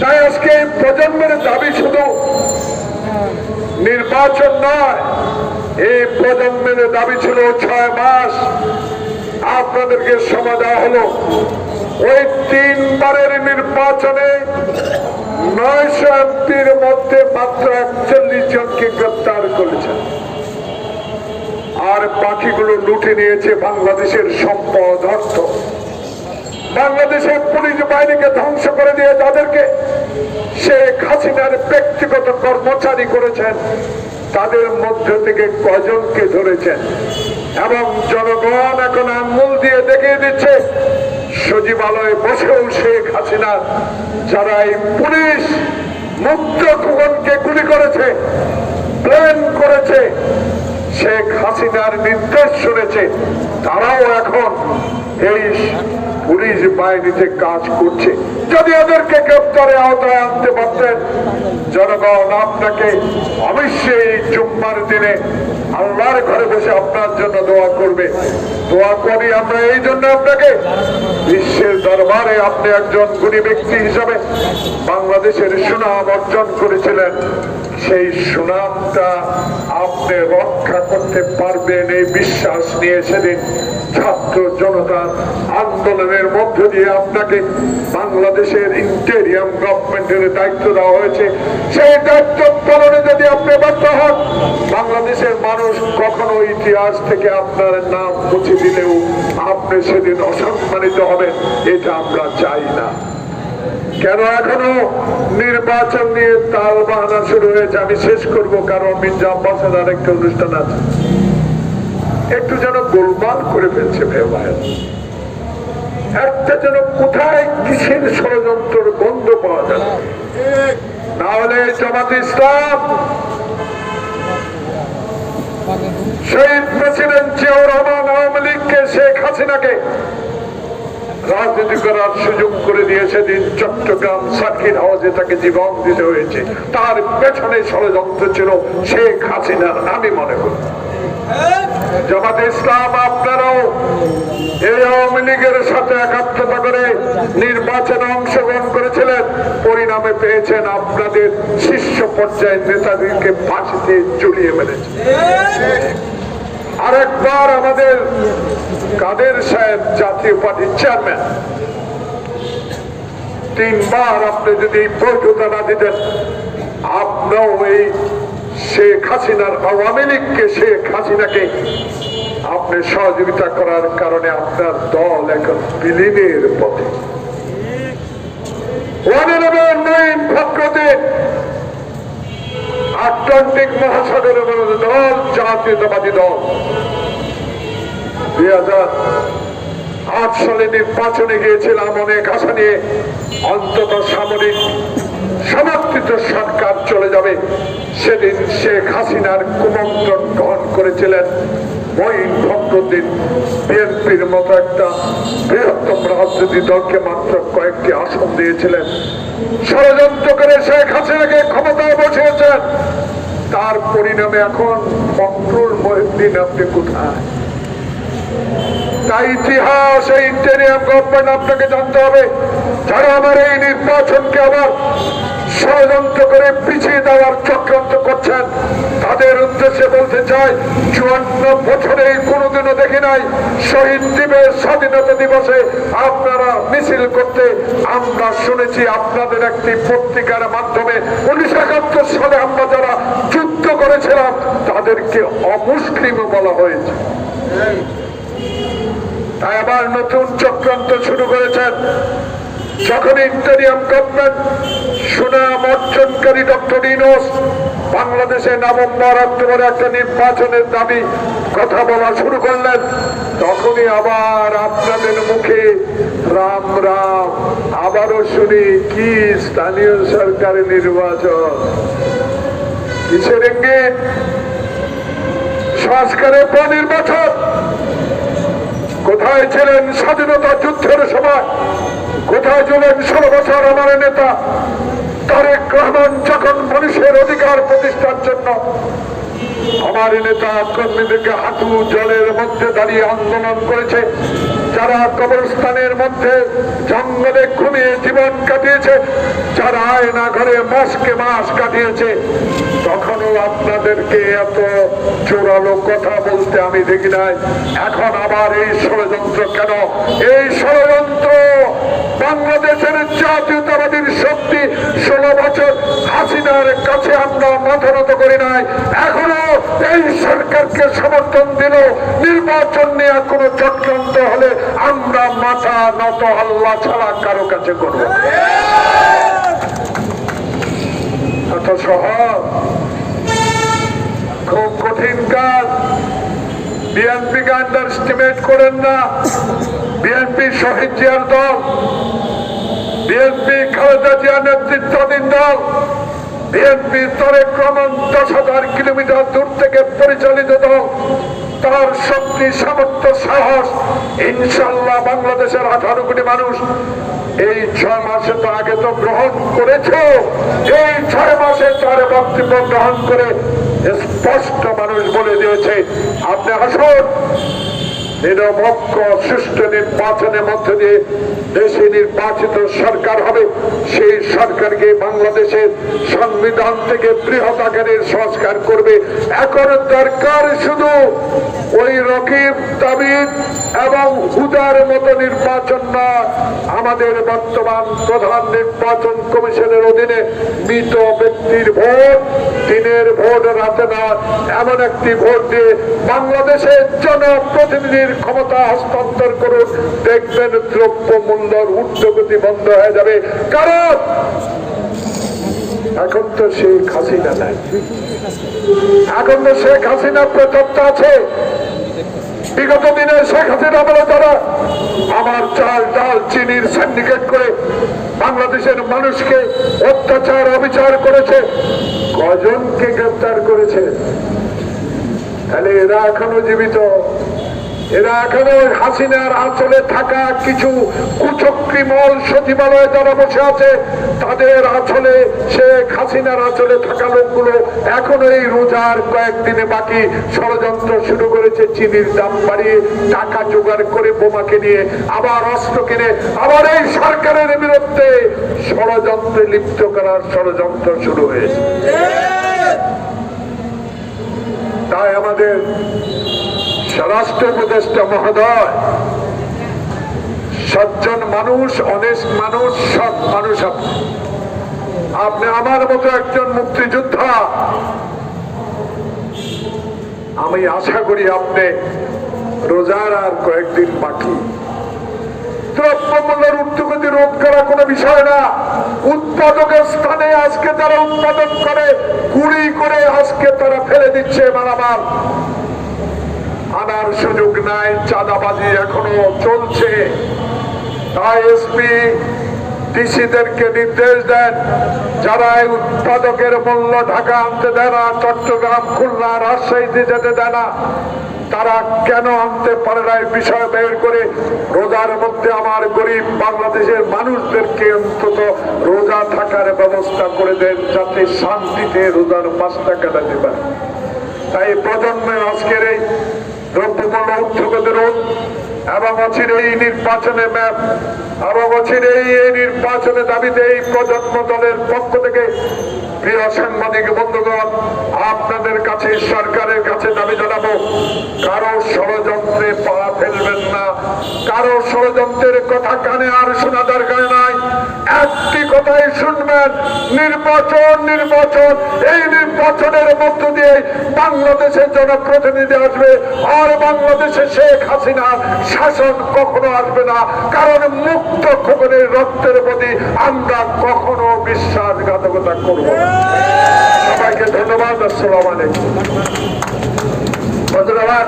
তাই আজকে প্রজন্মের দাবি শুধু নির্বাচন নয়, এই প্রজন্মের দাবি ছিল ছয় মাস। আপনাদেরকে সময় দেওয়া হলো। ওই তিনবারের নির্বাচনে নয়শো এমপির মধ্যে মাত্র একচল্লিশ জনকে গ্রেপ্তার করেছেন আর বাকিগুলো লুটে নিয়েছে বাংলাদেশের সম্পদ অর্থ। বাংলাদেশের পুলিশ বাহিনীকে ধ্বংস করে দিয়ে তাদেরকে শেখ হাসিনার ব্যক্তিগত কর্মচারী করেছেন। তাদের মধ্য থেকে কজনকে ধরেছেন? এবং জনগণ এখন আঙ্গুল দিয়ে দেখিয়ে দিচ্ছে, সচিবালয়ে বসেও শেখ হাসিনা যারা এই পুলিশ মুক্ত খুবনকে গুলি করেছে প্ল্যান করেছে, শেখ হাসিনার নির্দেশ শুনেছে, তারাও এখন এই পুলিশ বাহিনীতে কাজ করছে, যদি ওদেরকে গ্রেপ্তারে আওতায় আনতে পারতেন, জনগণ আপনাকে অবশ্যই জুম্মার দিনে আল্লাহর ঘরে বসে আপনার জন্য দোয়া করবে। দোয়া করি আমরা এই জন্য আপনাকে। বিশ্বের দরবারে আপনি একজন গুণী ব্যক্তি হিসাবে বাংলাদেশের সুনাম অর্জন করেছিলেন। সেই সুনামটা আপনি রক্ষা করতে পারবেন এই বিশ্বাস নিয়ে সেদিন ছাত্র জনতা আন্দোলনের মধ্য দিয়ে আপনাকে বাংলাদেশের ইন্টেরিয়াম গভর্নমেন্টের দায়িত্ব দেওয়া হয়েছে। সেই দায়িত্ব পালনে যদি আপনি ব্যর্থ হন, বাংলাদেশের মানুষ কখনো ইতিহাস থেকে আপনার নাম মুছে দিলেও আপনি সেদিন অসম্মানিত হবেন, এটা আমরা চাই না। কেন এখনও নির্বাচন নিয়ে তাল বাহানা শুরু হয়েছে, আমি শেষ করব, কারণ মির্জা আব্বাসের আরেকটা অনুষ্ঠান আছে। একটু যেন গোলমাল করে ফেলছে একটা যেন কোথায় কিসের ষড়যন্ত্রের গন্ধ পাওয়া যায়। না হলে জামাত ইসলাম। শহীদ প্রেসিডেন্ট জিয়াউর রহমান আওয়ামী লীগকে, শেখ হাসিনাকে রাজনীতি করার সুযোগ করে দিয়ে সেদিন চট্টগ্রাম সার্কিট হাউসে তাকে জীবন দিতে হয়েছে। তার পেছনে ষড়যন্ত্র ছিল শেখ হাসিনার, আমি মনে করি। ইসলাম, আপনারাও এই আওয়ামী লীগের সাথে একাত্মতা করে নির্বাচনে অংশগ্রহণ করেছিলেন। পরিণামে পেয়েছেন আপনাদের শীর্ষ পর্যায়ের নেতাদেরকে ফাঁসিতে জড়িয়ে মেরেছে। আরেকবার আমাদের কাদের সাহেব জাতীয় পার্টির চেয়ারম্যান তিনবার আপনি যদি বৈধতা না দিতেন, আপনিও এই শেখ হাসিনার আওয়ামী লীগকে, শেখ হাসিনাকে আপনি সহযোগিতা করার কারণে আপনার দল এখন বিলীনের পথে। আটলান্টিক মহাসাগরের দল, জাতীয়তাবাদী দল। আট সালে নির্বাচনে গিয়েছিলাম অনেক আশা নিয়ে। অন্তত সামরিক সমর্থিত সরকার চলে যাবে। সেদিন শেখ হাসিনার কুমন্ত্রণ গ্রহণ করেছিলেন। তার পরিণামে এখন ফখরুল মহিউদ্দিন আপনি কোথায়? তাই ইতিহাস, এই ইন্টেরিয়াম গভর্নমেন্ট আপনাকে জানতে হবে। যারা আমার এই নির্বাচনকে আবার ষড়যন্ত্র করে পিছিয়ে দেওয়ার চক্রান্ত করছেন, তাদের উদ্দেশ্যে বলতে চাই, চুয়ান্ন বছরে কোনোদিনও দেখি নাই, শহীদ দিবস, স্বাধীনতা দিবসে আপনারা মিছিল করতে, আমরা শুনেছি আপনাদের একটি পত্রিকার মাধ্যমে উনিশশো একাত্তর সালে আমরা যারা যুদ্ধ করেছিলাম, তাদেরকে অমুসলিম বলা হয়েছে। তাই আবার নতুন চক্রান্ত শুরু করেছেন। যখন ইন্টারিয়াম গভর্নমেন্ট সুনাম অর্জনকারী ডক্টর ইনোস, বাংলাদেশে নভেম্বর, অক্টোবরে একটা নির্বাচনের দাবি, কথা বলা শুরু করলেন। তখনই আবার আপনাদের মুখে রাম রাম, আবারও শুনি কি স্থানীয় সরকারের নির্বাচন। কিসের ইঙ্গিত? সংস্কারের পর নির্বাচন। কোথায় ছিলেন স্বাধীনতা যুদ্ধের সময়? কোথায় ছিলেন ষোলো বছর আমার নেতা? তারেক রহমান যখন মানুষের অধিকার প্রতিষ্ঠার জন্য আমার নেতা কর্মীদেরকে হাঁটু জলের মধ্যে দাঁড়িয়ে আন্দোলন করেছে, যারা কবরস্থানের মধ্যে জঙ্গলে ঘুমিয়ে জীবন কাটিয়েছে মাসকে মাস কাটিয়েছে, তখনও আপনাদেরকে এত জোরালো কথা বলতে আমি দেখি নাই। এখন আবার এই ষড়যন্ত্র কেন? এই ষড়যন্ত্র বাংলাদেশের জাতীয়তাবাদীর শক্তি ষোলো বছর হাসিনার কাছে আমরা মাথা নত করি নাই। এখনও এই সরকারকে সমর্থন দিল, নির্বাচন নিয়ে কোনো চক্রান্ত হলে আমরা মাথা নত আল্লাহ ছাড়া কারও কাছে করব এত সহজ খুব কঠিন কাজ। বিএনপিকে আন্ডার করেন না। বিএনপি শহীদ জিয়ার দল। বিএনপি খালেদা জিয়া নেতৃত্বাধীন দল। বিএনপি তরে ক্রমণ দশ হাজার কিলোমিটার দূর থেকে পরিচালিত দল। তার শক্তি, সামর্থ্য, সাহস, ইনশাল্লাহ বাংলাদেশের আঠারো কোটি মানুষ এই ছয় মাসে তো আগে তো গ্রহণ করেছ। এই ছয় মাসে তার বক্তব্য গ্রহণ করে স্পষ্ট মানুষ বলে দিয়েছে। আপনি আসুন। নিরপেক্ষ, সুষ্ঠু নির্বাচনের মধ্যে দিয়ে দেশে নির্বাচিত সরকার হবে। সেই সরকারকে বাংলাদেশের সংবিধান থেকে বৃহৎ আকারের সংস্কার করবে। এখন দরকার শুধু ওই রকিব তাবিদ এবং হুদার মতো নির্বাচন না, আমাদের বর্তমান প্রধান নির্বাচন কমিশনের অধীনে মৃত ব্যক্তির ভোট, দিনের ভোট রাতে না, এমন একটি ভোট দিয়ে বাংলাদেশের জনপ্রতিনিধির ক্ষমতা হস্তান্তর করুন। দেখবেন দ্রব্য মূল্যর ঊর্ধ্বগতি বন্ধ হয়ে যাবে। কারণ এখন তো শেখ হাসিনা নাই। এখন তো শেখ হাসিনা প্রচত্ব আছে। বিগত দিনে শেখ হাসিনা বলে তারা আমার চাল, ডাল, চিনির সিন্ডিকেট করে বাংলাদেশের মানুষকে অত্যাচার, অবিচার করেছে। কজনকে গ্রেপ্তার করেছে? তাহলে এরা এখনও জীবিত? এরা এখনও ওই হাসিনার আঁচলে থাকা কিছু কুচক্রিমল সচিবালয়ে যারা বসে আছে তাদের আঁচলে শেখ হাসিনার আঁচলে থাকা লোকগুলো এখনও এই রোজার কয়েকদিনে বাকি ষড়যন্ত্র শুরু করেছে চিনির দাম বাড়িয়ে টাকা জোগাড় করে বোমাকে নিয়ে আবার অস্ত্র কিনে আবার এই সরকারের বিরুদ্ধে ষড়যন্ত্রে লিপ্ত করার ষড়যন্ত্র শুরু হয়েছে। তাই আমাদের স্বরাষ্ট্র উপদেষ্টা মহোদয় সজ্জন মানুষ, অনেক মানুষ, সব মানুষ আপনি। আমার মতো একজন মুক্তিযোদ্ধা। আমি আশা করি আপনি রোজার আর কয়েকদিন বাকি। দ্রব্যমূল্যের ঊর্ধ্বগতি রোধ করা কোনো বিষয় না। উৎপাদকের স্থানে আজকে তারা উৎপাদন করে কুড়ি করে আজকে তারা ফেলে দিচ্ছে মালামাল। আনার সুযোগ নাই, চাঁদাবাজি এখনও চলছে। নির্দেশ দেন, যারা এই উৎপাদকের মূল্য ঢাকা আনতে দেয় না, চট্টগ্রাম, খুলনা, রাজশাহীতে যেতে দেয় না, তারা কেন আনতে পারে না বিষয় বের করে? রোজার মধ্যে আমার গরিব বাংলাদেশের মানুষদেরকে অন্তত রোজা থাকার ব্যবস্থা করে দেন, যাতে শান্তিতে রোজার মাসটা কাটাতে পারে। তাই প্রজন্মের আজকের এই দ্রব্যমূল্য উদ্যোগের এবং অচির এই নির্বাচনে ম্যাপ এবং অচির এই নির্বাচনে দাবিতে এই প্রজন্ম দলের পক্ষ থেকে প্রিয় সাংবাদিক বন্ধুগণ, আপনাদের কাছে, সরকারের কাছে দাবি জানাব, কারও ষড়যন্ত্রে পা ফেলবেন না। কারও ষড়যন্ত্রের কথা কানে আর শোনা দরকার নাই। একটি কথাই শুনবেন, নির্বাচন নির্বাচন, এই নির্বাচনের মধ্য দিয়ে বাংলাদেশের জনপ্রতিনিধি আসবে, আর বাংলাদেশে শেখ হাসিনা শাসন কখনো আসবে না, কারণ মুক্ত খবরের রক্তের প্রতি আমরা কখনো বিশ্বাসঘাতকতা করব সবাইকে ধন্যবাদ, আসসালাম আলাইকুম। ধন্যবাদ